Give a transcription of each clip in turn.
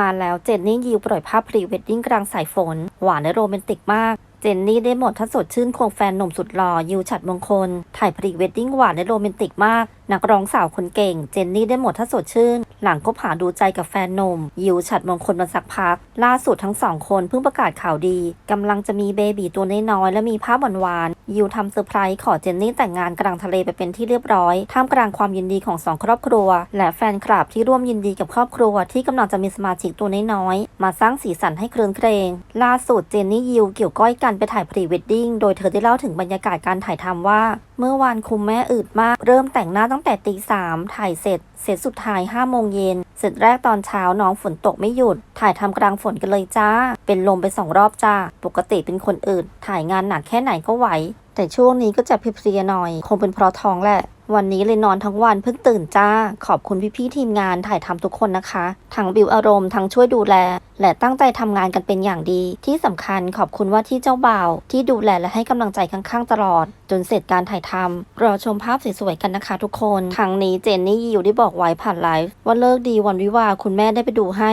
มาแล้วเจนนี่ยิวปล่อยภาพพรีเวดดิ้งกลางสายฝน หวานและโรแมนติกมาก เจนนี่ได้หมดทัศสดชื่นควงแฟนหนุ่มสุดหล่อยิวฉัดมงคล ถ่ายพรีเวดดิ้งหวานและโรแมนติกมาก นักร้องสาวคนเก่ง เจนนี่ได้หมดทัศสดชื่น หลังก็ผ่าดูใจกับแฟนหนุ่ม ยิวฉัดมงคลมาสักพัก ล่าสุดทั้งสองคนเพิ่งประกาศข่าวดีกำลังจะมีเบบีตัวน้อยๆและมีภาพหวานๆยิวทำเซอร์ไพรส์ขอเจนนี่แต่งงานกลางทะเลไปเป็นที่เรียบร้อยท่ามกลางความยินดีของสองครอบครัว และแฟนคลับที่ร่วมยินดีกับครอบครัว ที่กำลังจะมีสมาชิกตัวน้อยๆมาสร้างสีสันให้เครืองเครงล่าสุดเจนนี่ยิวเกี่ยวก้อยกันไปถ่ายพรีเวดดิ้งโดยเธอได้เล่าถึงบรรยากาศการถ่ายทำว่า เมื่อวานคุมแม่อืดมาก เริ่มแต่งหน้าตั้งแต่ตีสามถ่ายเสร็จ เสร็จสุดท้าย5้าโมงเย็น เสร็จแรกตอนเช้าน้องฝนตกไม่หยุด ถ่ายทำกลางฝนกันเลยจ้า เป็นลมไปสองรอบจ้า ปกติเป็นคนอื่น ถ่ายงานหนักแค่ไหนก็ไหว แต่ช่วงนี้ก็จะเพลียๆหน่อย คงเป็นเพราะท้องแหละ วันนี้เลยนอนทั้งวันเพิ่งตื่นจ้า ขอบคุณพี่ๆทีมงานถ่ายทำทุกคนนะคะ ทั้งบิวอารมณ์ทั้งช่วยดูแล และตั้งใจทำงานกันเป็นอย่างดี ที่สำคัญขอบคุณว่าที่เจ้าบ่าว ที่ดูแลและให้กำลังใจข้างๆตลอด จนเสร็จการถ่ายทำรอชมภาพสวยๆกันนะคะ ทุกคนทางนี้เจนนี่ยิวได้บอกไว้ผ่านไลฟ์ว่าเลิกดีวันวิวาคุณแม่ได้ไปดูให้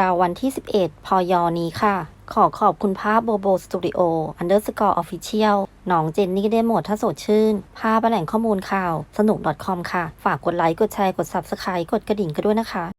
ราวๆวันที่ 11 พยนี้ค่ะ ขอขอบคุณภาพโบโบสตูดิโออันเดอร์สกอร์ออฟฟิเชียล น้องเจนนี่ได้หมดถ้าสดชื่น พาไปแหล่งข้อมูลข่าว สนุก .com ค่ะ ฝากกดไลค์ กดแชร์ กด Subscribe กดกระดิ่งกันด้วยนะคะ